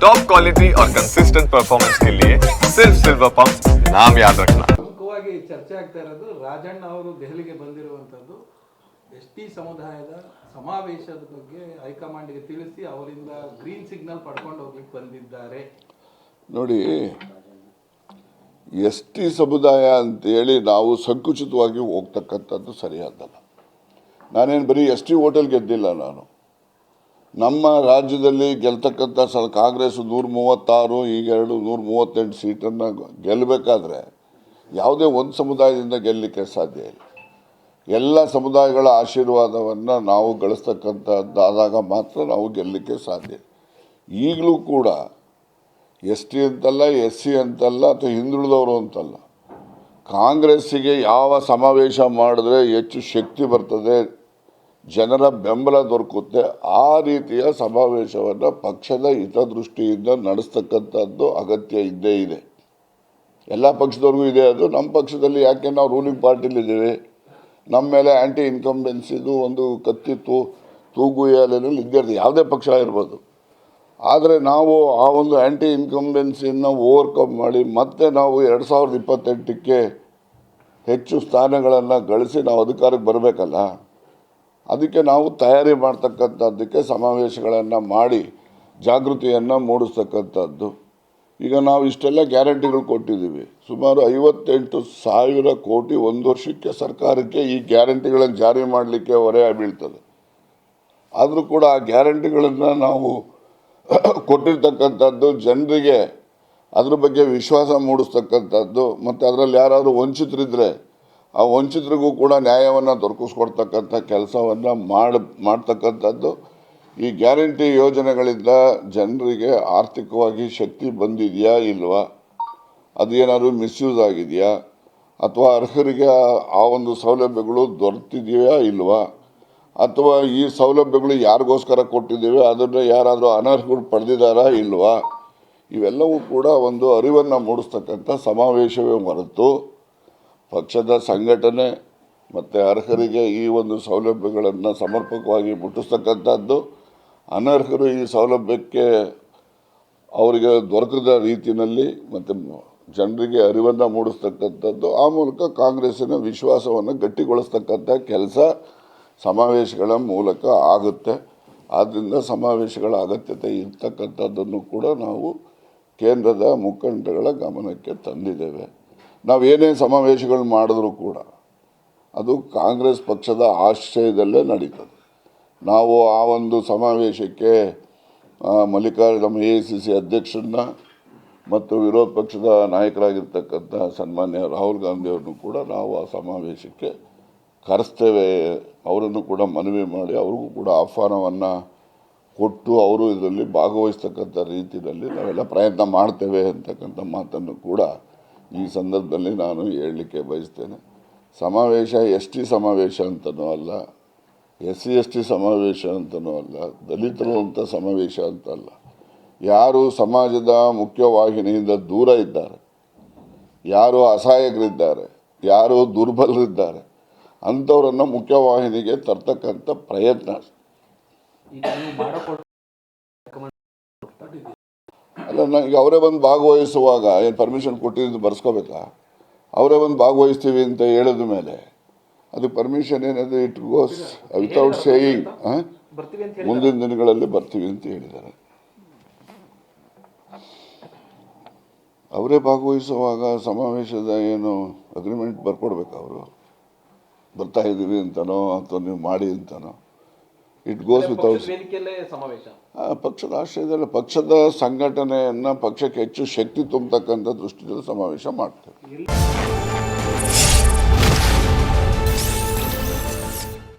Top quality और consistent performance के लिए सिर्फ सिल्वर पंप नाम याद रखना ಪ್ರಮುಖವಾಗಿ ಚರ್ಚೆ ಆಗ್ತಾ ಇರೋದು ರಾಜಣ್ಣ ಅವರು ದೆಹಲಿಗೆ ಬಂದಿರುವಂಥದ್ದು ಎಸ್ ಟಿ ಸಮುದಾಯದ ಸಮಾವೇಶದ ಬಗ್ಗೆ ಹೈಕಮಾಂಡ್ಗೆ ತಿಳಿಸಿ ಅವರಿಂದ ಗ್ರೀನ್ ಸಿಗ್ನಲ್ ಪಡ್ಕೊಂಡು ಹೋಗ್ಲಿಕ್ಕೆ ಬಂದಿದ್ದಾರೆ ನೋಡಿ ಎಸ್ ಟಿ ಸಮುದಾಯ ಅಂತೇಳಿ ನಾವು ಸಂಕುಚಿತವಾಗಿ ಹೋಗ್ತಕ್ಕಂಥದ್ದು ಸರಿಯಾದಲ್ಲ ನಾನೇನು ಬರೀ ಎಸ್ ಟಿ ಹೋಟೆಲ್ ಗೆದ್ದಿಲ್ಲ ನಾನು ನಮ್ಮ ರಾಜ್ಯದಲ್ಲಿ ಗೆಲ್ತಕ್ಕಂಥ ಸ ಕಾಂಗ್ರೆಸ್ ನೂರ ಮೂವತ್ತಾರು, ಈಗ ಎರಡು ನೂರ ಮೂವತ್ತೆಂಟು ಸೀಟನ್ನು ಗೆಲ್ಲಬೇಕಾದ್ರೆ ಯಾವುದೇ ಒಂದು ಸಮುದಾಯದಿಂದ ಗೆಲ್ಲಲಿಕ್ಕೆ ಸಾಧ್ಯ ಇಲ್ಲ. ಎಲ್ಲ ಸಮುದಾಯಗಳ ಆಶೀರ್ವಾದವನ್ನು ನಾವು ಗಳಿಸ್ತಕ್ಕಂಥದ್ದಾದಾಗ ಮಾತ್ರ ನಾವು ಗೆಲ್ಲಲಿಕ್ಕೆ ಸಾಧ್ಯ ಈಗಲೂ ಕೂಡ ಎಸ್ ಟಿ ಅಂತಲ್ಲ, ಎಸ್ ಸಿ ಅಂತಲ್ಲ, ಅಥವಾ ಹಿಂದುಳಿದವರು ಅಂತಲ್ಲ, ಕಾಂಗ್ರೆಸ್ಸಿಗೆ ಯಾವ ಸಮಾವೇಶ ಮಾಡಿದ್ರೆ ಹೆಚ್ಚು ಶಕ್ತಿ ಬರ್ತದೆ ಜನರ ಬೆಂಬಲ ದೊರಕುತ್ತೆ. ಆ ರೀತಿಯ ಸಮಾವೇಶವನ್ನು ಪಕ್ಷದ ಹಿತದೃಷ್ಟಿಯಿಂದ ನಡೆಸ್ತಕ್ಕಂಥದ್ದು ಅಗತ್ಯ ಇದ್ದೇ ಇದೆ. ಎಲ್ಲ ಪಕ್ಷದವ್ರಿಗೂ ಇದೆ ಅದು. ನಮ್ಮ ಪಕ್ಷದಲ್ಲಿ ಯಾಕೆ ನಾವು ರೂಲಿಂಗ್ ಪಾರ್ಟಿಲಿದ್ದೀವಿ ನಮ್ಮ ಮೇಲೆ ಆ್ಯಂಟಿ ಇನ್ಕಂಬೆನ್ಸಿದು ಒಂದು ಕತ್ತಿತ್ತು ತೂಗು ಎಲೆಯಲ್ಲಿ ಇದ್ದೇ ಯಾವುದೇ ಪಕ್ಷ ಇರ್ಬೋದು ಆದರೆ ನಾವು ಆ ಒಂದು ಆ್ಯಂಟಿ ಇನ್ಕಂಬೆನ್ಸಿಯನ್ನು ಓವರ್ಕಮ್ ಮಾಡಿ ಮತ್ತೆ ನಾವು ಎರಡು ಸಾವಿರದ ಇಪ್ಪತ್ತೆಂಟಕ್ಕೆ ಹೆಚ್ಚು ಸ್ಥಾನಗಳನ್ನು ಗಳಿಸಿ ನಾವು ಅಧಿಕಾರಕ್ಕೆ ಬರಬೇಕಲ್ಲ? ಅದಕ್ಕೆ ನಾವು ತಯಾರಿ ಮಾಡ್ತಕ್ಕಂಥದ್ದಕ್ಕೆ ಸಮಾವೇಶಗಳನ್ನು ಮಾಡಿ ಜಾಗೃತಿಯನ್ನು ಮೂಡಿಸ್ತಕ್ಕಂಥದ್ದು. ಈಗ ನಾವು ಇಷ್ಟೆಲ್ಲ ಗ್ಯಾರಂಟಿಗಳು ಕೊಟ್ಟಿದ್ದೀವಿ. ಸುಮಾರು ಐವತ್ತೆಂಟು ಸಾವಿರ ಕೋಟಿ ಒಂದು ವರ್ಷಕ್ಕೆ ಸರ್ಕಾರಕ್ಕೆ ಈ ಗ್ಯಾರಂಟಿಗಳನ್ನು ಜಾರಿ ಮಾಡಲಿಕ್ಕೆ ಹೊರೆ ಬೀಳ್ತದೆ. ಆದರೂ ಕೂಡ ಆ ಗ್ಯಾರಂಟಿಗಳನ್ನು ನಾವು ಕೊಟ್ಟಿರ್ತಕ್ಕಂಥದ್ದು ಜನರಿಗೆ ಅದ್ರ ಬಗ್ಗೆ ವಿಶ್ವಾಸ ಮೂಡಿಸ್ತಕ್ಕಂಥದ್ದು. ಮತ್ತು ಅದರಲ್ಲಿ ಯಾರಾದರೂ ವಂಚಿತರಿದ್ದರೆ ಆ ವಂಚಿತರಿಗೂ ಕೂಡ ನ್ಯಾಯವನ್ನು ದೊರಕಿಸ್ಕೊಡ್ತಕ್ಕಂಥ ಕೆಲಸವನ್ನು ಮಾಡಿ, ಮಾಡ್ತಕ್ಕಂಥದ್ದು ಈ ಗ್ಯಾರಂಟಿ ಯೋಜನೆಗಳಿಂದ ಜನರಿಗೆ ಆರ್ಥಿಕವಾಗಿ ಶಕ್ತಿ ಬಂದಿದೆಯಾ ಇಲ್ವಾ? ಏನಾದರೂ ಮಿಸ್ಯೂಸ್ ಆಗಿದೆಯಾ? ಅಥವಾ ಅರ್ಹರಿಗೆ ಆ ಒಂದು ಸೌಲಭ್ಯಗಳು ದೊರೆತಿದೆಯಾ ಇಲ್ವಾ? ಅಥವಾ ಈ ಸೌಲಭ್ಯಗಳು ಯಾರಿಗೋಸ್ಕರ ಕೊಟ್ಟಿದ್ದೇವೆ, ಅದನ್ನು ಯಾರಾದರೂ ಅನರ್ಹಗಳು ಪಡೆದಿದ್ದಾರಾ ಇಲ್ವಾ? ಇವೆಲ್ಲವೂ ಕೂಡ ಒಂದು ಅರಿವನ್ನು ಮೂಡಿಸ್ತಕ್ಕಂಥ ಸಮಾವೇಶವೇ ಹೊರತು ಪಕ್ಷದ ಸಂಘಟನೆ ಮತ್ತು ಅರ್ಹರಿಗೆ ಈ ಒಂದು ಸೌಲಭ್ಯಗಳನ್ನು ಸಮರ್ಪಕವಾಗಿ ಮುಟ್ಟಿಸ್ತಕ್ಕಂಥದ್ದು, ಅನರ್ಹರು ಈ ಸೌಲಭ್ಯಕ್ಕೆ ಅವರಿಗೆ ದೊರಕದ ರೀತಿಯಲ್ಲಿ ಮತ್ತು ಜನರಿಗೆ ಅರಿವನ್ನು ಮೂಡಿಸ್ತಕ್ಕಂಥದ್ದು, ಆ ಮೂಲಕ ಕಾಂಗ್ರೆಸ್ಸಿನ ವಿಶ್ವಾಸವನ್ನು ಗಟ್ಟಿಗೊಳಿಸ್ತಕ್ಕಂಥ ಕೆಲಸ ಸಮಾವೇಶಗಳ ಮೂಲಕ ಆಗುತ್ತೆ. ಆದ್ದರಿಂದ ಸಮಾವೇಶಗಳ ಅಗತ್ಯತೆ ಇರ್ತಕ್ಕಂಥದ್ದನ್ನು ಕೂಡ ನಾವು ಕೇಂದ್ರದ ಮುಖಂಡಗಳ ಗಮನಕ್ಕೆ ತಂದಿದ್ದೇವೆ. ನಾವು ಏನೇ ಸಮಾವೇಶಗಳು ಮಾಡಿದ್ರೂ ಕೂಡ ಅದು ಕಾಂಗ್ರೆಸ್ ಪಕ್ಷದ ಆಶ್ರಯದಲ್ಲೇ ನಡೀತದೆ. ನಾವು ಆ ಒಂದು ಸಮಾವೇಶಕ್ಕೆ ಮಲ್ಲಿಕಾರ್ಜುನ ಎ ಸಿ ಸಿ ಅಧ್ಯಕ್ಷರನ್ನ ಮತ್ತು ವಿರೋಧ ಪಕ್ಷದ ನಾಯಕರಾಗಿರ್ತಕ್ಕಂಥ ಸನ್ಮಾನ್ಯ ರಾಹುಲ್ ಗಾಂಧಿ ಅವ್ರನ್ನೂ ಕೂಡ ನಾವು ಆ ಸಮಾವೇಶಕ್ಕೆ ಕರೆಸ್ತೇವೆ. ಅವರನ್ನು ಕೂಡ ಮನವಿ ಮಾಡಿ ಅವ್ರಿಗೂ ಕೂಡ ಆಹ್ವಾನವನ್ನು ಕೊಟ್ಟು ಅವರು ಇದರಲ್ಲಿ ಭಾಗವಹಿಸ್ತಕ್ಕಂಥ ರೀತಿಯಲ್ಲಿ ನಾವೆಲ್ಲ ಪ್ರಯತ್ನ ಮಾಡ್ತೇವೆ ಅಂತಕ್ಕಂಥ ಮಾತನ್ನು ಕೂಡ ಈ ಸಂದರ್ಭದಲ್ಲಿ ನಾನು ಹೇಳಲಿಕ್ಕೆ ಬಯಸ್ತೇನೆ. ಸಮಾವೇಶ ಎಸ್ ಟಿ ಸಮಾವೇಶ ಅಂತನೂ ಅಲ್ಲ ಎಸ್ ಸಿ ಎಸ್ ಟಿ ಸಮಾವೇಶ ಅಂತನೂ ಅಲ್ಲ, ದಲಿತರು ಅಂತ ಸಮಾವೇಶ ಅಂತಲ್ಲ. ಯಾರು ಸಮಾಜದ ಮುಖ್ಯವಾಹಿನಿಯಿಂದ ದೂರ ಇದ್ದಾರೆ, ಯಾರು ಅಸಹಾಯಕರಿದ್ದಾರೆ, ಯಾರು ದುರ್ಬಲರಿದ್ದಾರೆ, ಅಂಥವರನ್ನು ಮುಖ್ಯವಾಹಿನಿಗೆ ತರ್ತಕ್ಕಂಥ ಪ್ರಯತ್ನ ಅಲ್ಲ ನನಗೆ ಅವರೇ ಬಂದು ಭಾಗವಹಿಸುವಾಗ ಏನು ಪರ್ಮಿಷನ್ ಕೊಟ್ಟಿದ್ದು ಬರ್ಸ್ಕೋಬೇಕಾ? ಅವರೇ ಬಂದು ಭಾಗವಹಿಸ್ತೀವಿ ಅಂತ ಹೇಳಿದ ಮೇಲೆ ಅದು ಪರ್ಮಿಷನ್ ಏನಿದೆ ಇಟ್ ಗೋಸ್ ವಿತೌಟ್ ಸೇಯಿಂಗ್ ಮುಂದಿನ ದಿನಗಳಲ್ಲಿ ಬರ್ತೀವಿ ಅಂತ ಹೇಳಿದ್ದಾರೆ. ಅವರೇ ಭಾಗವಹಿಸುವಾಗ ಸಮಾವೇಶದ ಏನು ಅಗ್ರಿಮೆಂಟ್ ಬರ್ಕೊಡ್ಬೇಕು ಅವರು? ಬರ್ತಾ ಇದ್ದೀವಿ ಅಂತನೋ ಅಥವಾ ನೀವು ಮಾಡಿ ಅಂತನೋ? ಇಟ್ ಗೋಸ್ ವಿತೌಟ್ ಪಕ್ಷದ ಆಶ್ರಯದಲ್ಲಿ ಪಕ್ಷದ ಸಂಘಟನೆಯನ್ನು ಪಕ್ಷಕ್ಕೆ ಹೆಚ್ಚು ಶಕ್ತಿ ತುಂಬತಕ್ಕಂಥ ದೃಷ್ಟಿಯಲ್ಲಿ ಸಮಾವೇಶ ಮಾಡ್ತೇವೆ.